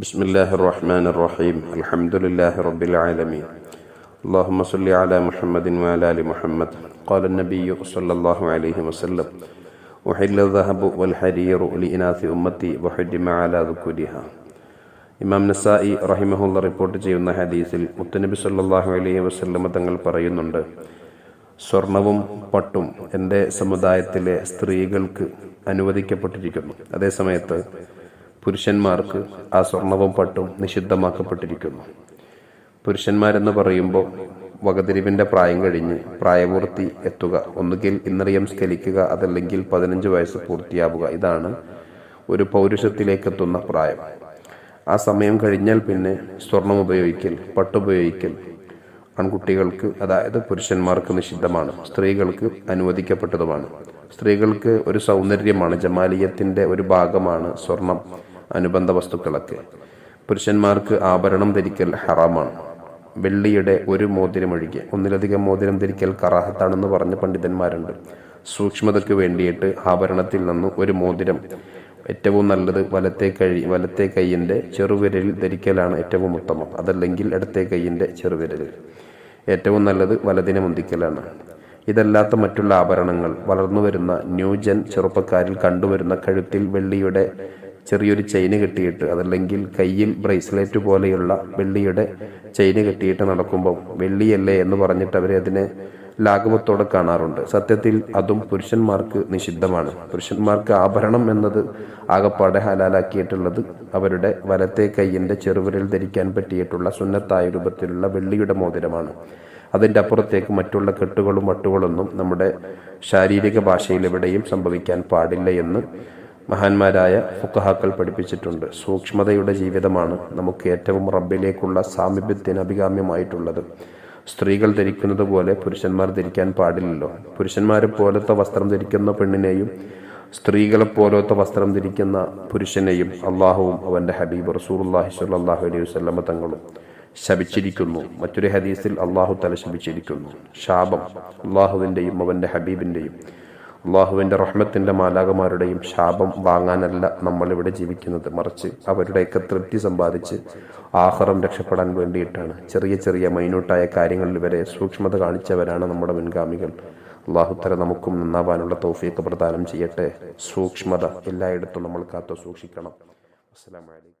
بسم الله الرحمن الرحيم الحمد لله رب العالمين اللهم صل على محمد وعلى ال محمد قال النبي صلى الله عليه وسلم وحل الذهب والحرير لإناث أمتي وحجم على ذكورها ഇമാം നസായി റഹിമഹുല്ല റിപ്പോർട്ട് ചെയ്യുന്ന ഹദീസിൽ മുത്തനബി സല്ലാഹു അലൈഹി വസല്ലമ തങ്ങൾ പറയുന്നുണ്ട് സ്വർണവും പട്ടും എൻ്റെ സമുദായത്തിലെ സ്ത്രീകൾക്ക് അനുവദിക്കപ്പെട്ടിരിക്കുന്നു അതേസമയത്ത് പുരുഷന്മാർക്ക് ആ സ്വർണവും പട്ടും നിഷിദ്ധമാക്കപ്പെട്ടിരിക്കുന്നു. പുരുഷന്മാരെന്ന് പറയുമ്പോൾ വകതിരിവിന്റെ പ്രായം കഴിഞ്ഞ് പ്രായപൂർത്തി എത്തുക ഒന്നുകിൽ ഇന്നറിയം സ്കലിക്കുക അതല്ലെങ്കിൽ പതിനഞ്ച് വയസ്സ് പൂർത്തിയാവുക ഇതാണ് ഒരു പൗരുഷത്തിലേക്ക് എത്തുന്ന പ്രായം. ആ സമയം കഴിഞ്ഞാൽ പിന്നെ സ്വർണം ഉപയോഗിക്കൽ പട്ടുപയോഗിക്കൽ ആൺകുട്ടികൾക്ക് അതായത് പുരുഷന്മാർക്ക് നിഷിദ്ധമാണ്. സ്ത്രീകൾക്ക് അനുവദിക്കപ്പെട്ടതുമാണ്. സ്ത്രീകൾക്ക് ഒരു സൗന്ദര്യമാണ് ജമാലിയത്തിന്റെ ഒരു ഭാഗമാണ് സ്വർണം. അനുബന്ധ വസ്തുക്കളൊക്കെ പുരുഷന്മാർക്ക് ആഭരണം ധരിക്കൽ ഹറാമാണ്. വെള്ളിയുടെ ഒരു മോതിരം ഒഴികെ ഒന്നിലധികം മോതിരം ധരിക്കൽ കറാഹത്താണെന്ന് പറഞ്ഞ പണ്ഡിതന്മാരുണ്ട്. സൂക്ഷ്മതയ്ക്ക് വേണ്ടിയിട്ട് ആഭരണത്തിൽ നിന്ന് ഒരു മോതിരം. ഏറ്റവും നല്ലത് വലത്തെ കഴി വലത്തെ കൈയിന്റെ ചെറുവിരലിൽ ധരിക്കലാണ് ഏറ്റവും ഉത്തമം. അതല്ലെങ്കിൽ ഇടത്തെ കൈയിന്റെ ചെറുവിരലിൽ. ഏറ്റവും നല്ലത് വലതിനെ മുന്തിക്കലാണ്. ഇതല്ലാത്ത മറ്റുള്ള ആഭരണങ്ങൾ വളർന്നു വരുന്ന ന്യൂജൻ ചെറുപ്പക്കാരിൽ കണ്ടുവരുന്ന കഴുത്തിൽ വെള്ളിയുടെ ചെറിയൊരു ചെയിന് കെട്ടിയിട്ട് അതല്ലെങ്കിൽ കയ്യിൽ ബ്രേസ്ലെറ്റ് പോലെയുള്ള വെള്ളിയുടെ ചെയിന് കെട്ടിയിട്ട് നടക്കുമ്പോൾ വെള്ളിയല്ലേ എന്ന് പറഞ്ഞിട്ട് അവരെ അതിനെ ലാഘവത്തോടെ കാണാറുണ്ട്. സത്യത്തിൽ അതും പുരുഷന്മാർക്ക് നിഷിദ്ധമാണ്. പുരുഷന്മാർക്ക് ആഭരണം എന്നത് ആകപ്പാടെ ഹലാലാക്കിയിട്ടുള്ളത് അവരുടെ വലത്തെ കൈയിന്റെ ചെറുവിരൽ ധരിക്കാൻ പറ്റിയിട്ടുള്ള സുന്നത്തായ രൂപത്തിലുള്ള വെള്ളിയുടെ മോതിരമാണ്. അതിന്റെ അപ്പുറത്തേക്ക് മറ്റുള്ള കെട്ടുകളും വട്ടുകളൊന്നും നമ്മുടെ ശാരീരിക ഭാഷയിൽ എവിടെയും സംഭവിക്കാൻ പാടില്ല എന്ന് മഹാന്മാരായ ഫുക്കഹാക്കൾ പഠിപ്പിച്ചിട്ടുണ്ട്. സൂക്ഷ്മതയുടെ ജീവിതമാണ് നമുക്ക് ഏറ്റവും റബ്ബിലേക്കുള്ള സാമീപ്യത്തിന് അഭികാമ്യമായിട്ടുള്ളത് സ്ത്രീകൾ ധരിക്കുന്നത് പോലെ പുരുഷന്മാർ ധരിക്കാൻ പാടില്ലല്ലോ. പുരുഷന്മാരെ പോലത്തെ വസ്ത്രം ധരിക്കുന്ന പെണ്ണിനെയും സ്ത്രീകളെ പോലത്തെ വസ്ത്രം ധരിക്കുന്ന പുരുഷനെയും അള്ളാഹുവും അവന്റെ ഹബീബ് റസൂർല്ലാഹി സ്വല്ലാഹു അലൈഹി വസ്ലമ തങ്ങളും ശപിച്ചിരിക്കുന്നു. മറ്റൊരു ഹദീസിൽ അള്ളാഹു തല ശപിച്ചിരിക്കുന്നു. ശാപം അള്ളാഹുവിന്റെയും അവന്റെ ഹബീബിന്റെയും അള്ളാഹുവിന്റെ റഹ്മത്തിന്റെ മാലാകമാരുടെയും ശാപം വാങ്ങാനല്ല നമ്മളിവിടെ ജീവിക്കുന്നത്. മറിച്ച് അവരുടെയൊക്കെ തൃപ്തി സമ്പാദിച്ച് ആഹാരം രക്ഷപ്പെടാൻ വേണ്ടിയിട്ടാണ്. ചെറിയ ചെറിയ മൈന്യൂട്ടായ കാര്യങ്ങളിൽ വരെ സൂക്ഷ്മത കാണിച്ചവരാണ് നമ്മുടെ മുൻഗാമികൾ. അള്ളാഹുത്തര നമുക്കും നന്നാവാനുള്ള തോഫിയൊക്കെ പ്രദാനം ചെയ്യട്ടെ. സൂക്ഷ്മത എല്ലായിടത്തും നമ്മൾ കാത്തു സൂക്ഷിക്കണം അസ്സലാമലൈക്കും